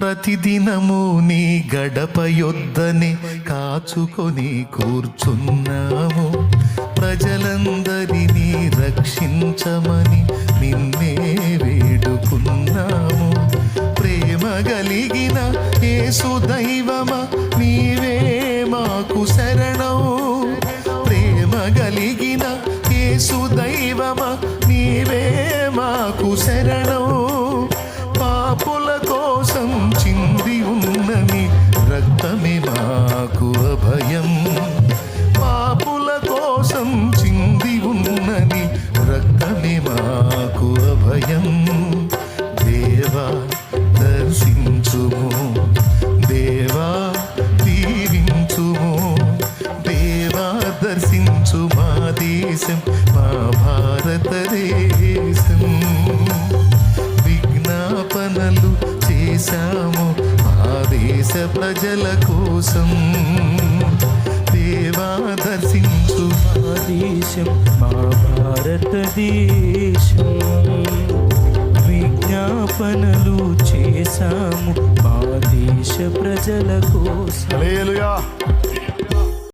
ప్రతిదినము నీ గడప యొద్దనే కాచుకొని కూర్చున్నాము ప్రజలందరినీ రక్షించమని నిన్నే వేడుకున్నాము. ప్రేమ కలిగిన యేసు దైవమ నీవే మాకు శరణం. ప్రేమ కలిగిన యేసు దైవమ నీవే మాకు శరణం. మాకు దేవా దర్శించుము. దేవా దీవించుము. దేవా దర్శించు మా దేశం మా భారతదేశం. విజ్ఞాపనలు చేశాము మా దేశ ప్రజల కోసం. దేవా దర్శించు మా దేశం మా భారతదేశం. విజ్ఞాపనలు చేశాము. మా దేశ ప్రజల కోసం.